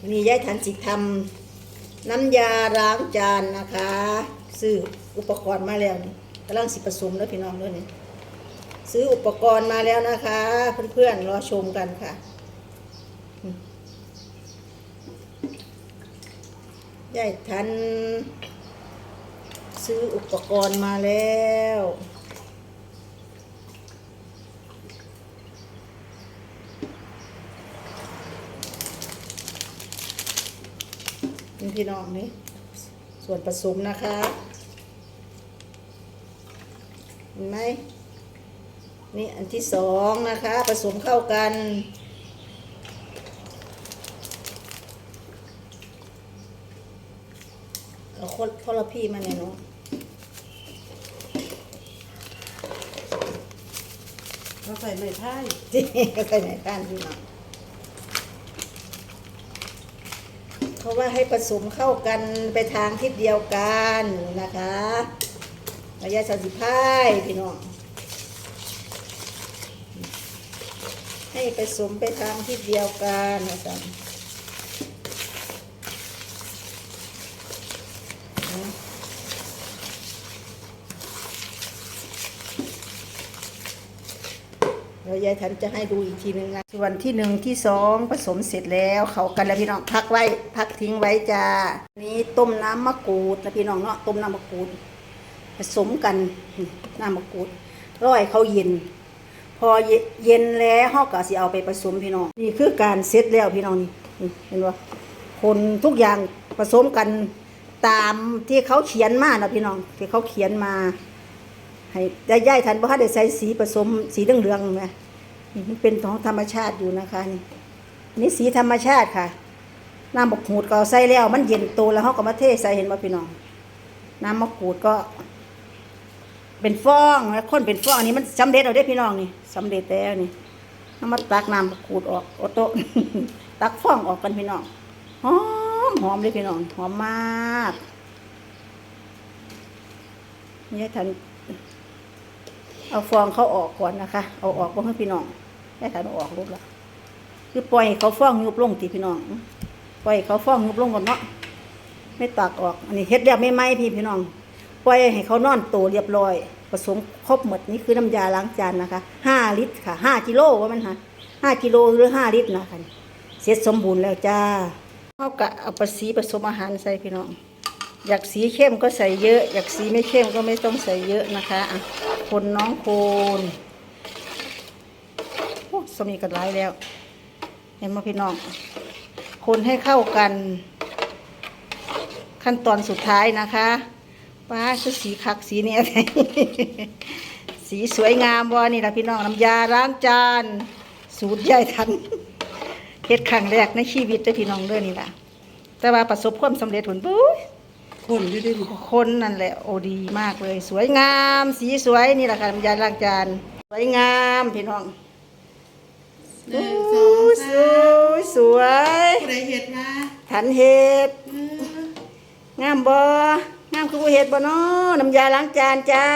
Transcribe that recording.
วันนี้ยายทันสิทำน้ำยาล้างจานนะคะซื้ออุปกรณ์มาแล้วนี่กำลังสิผสมแล้วพี่น้องด้วยนี่ซื้ออุปกรณ์มาแล้วนะคะ เพื่อนๆรอชมกันค่ะยายทันซื้ออุปกรณ์มาแล้ว นี่พี่น้องนี่ส่วนผสมนะคะเห็นไหมนี่อันที่สองนะคะ ผสมเข้ากัน เอาคนพละพี่มาเนี่ยเนาะเราใส่ไม่พ่ายที่ไปไหนกันพี่น้อง เพราะว่าให้ผสมเข้ากันไปทางทิศเดียวกันนะคะระยะสามสิบพายพี่น้องให้ผสมไปทางทิศเดียวกันนะจ๊ะ ดี๋ยวยายทันจะให้ดูอีกทีหนึ่งนะส่วนที่หนึ่งที่สองผสมเสร็จแล้ว เขากันแล้วพี่น้องพักไว้ พักทิ้งไว้จ้านี้ต้มน้ำมะกรูดนะพี่น้องเนาะต้มน้ำมะกรูด ผสมกันน้ำมะกรูดร้อยเขาเย็น พอเย็นแล้วเฮาก็สิเอาไปผสมพี่น้องนี่คือการเสร็จแล้วพี่น้องนี่เห็นบ่าคนทุกอย่างผสมกันตามที่เขาเขียนมานะพี่น้องที่เขาเขียนมาให้ได้ย่ายทันบ่ทันได้ใส่สีผสมสีเหลืองๆไหม นี่มันเป็นของธรรมชาติอยู่นะคะนี่นี่สีธรรมชาติค่ะ น้ำมะกรูดก็ใส่แล้ว มันเย็นโตแล้วเฮาก็มาเทใส่เห็นบ่พี่น้อง น้ำมะกรูดก็ เป็นฟองแล้วคนเป็นฟองอันนี้มันสำเร็จเอาได้พี่น้องนี่สำเร็จแล้วนี่เอามาตักน้ำมะกรูดออกโอโตตักฟองออกกันพี่น้องหอมหอมเลยพี่น้องหอมมากนี่ทันเอาฟองเขาออกก่อนนะคะ เอาออกบ่ให้พี่น้อง ให้ทันอออกรูปละคือปล่อยเขาฟ้องยุบลงตีพี่น้องปล่อยเขาฟ้องยุบลงก่อนเนาะไม่ตักออกอันนี้เฮ็ดแล้วไม่ไหมพี่พี่น้องปล่อยให้เขานอนโตเรียบร้อยผสมครบหมดนี่คือน้ำยาล้างจานนะคะห้าลิตรค่ะห้ากิโลว่ามันฮะห้ากิโลหรือห้าลิตรนะคะเสร็จสมบูรณ์แล้วจ้าเขากะเอาปสีผสมอาหารใส่พี่น้อง อยากสีเข้มก็ใส่เยอะ อยากสีไม่เข้มก็ไม่ต้องใส่เยอะนะคะคนน้องโคน สมีกันหลายแล้ว เห็นไหมพี่น้อง คนให้เข้ากัน ขั้นตอนสุดท้ายนะคะป้าคือสีคักสีเนี่ยสีสวยงามวะนี่ละพี่น้องน้ำยาล้างจาน สูตรยายทันเฮ็ดครั้งแรกในชีวิตเด้อพี่น้องเด้อนี่ล่ะ แต่ว่าประสบความสำเร็จผลปุ้ยคนอยู่ดิคนนั่นแหละโอดีมากเลย สวยงาม สีสวยนี่แหละค่ะน้ำยาล้างจาน สวยงามพี่น้อง หนึ่งโอ้สองสวสายสวยผู้ใดเห็ดมาทันเฮ็ดเอองามบ่งามคือผู้เฮ็ดบ่เนาะน้ำยาล้างจานจ้า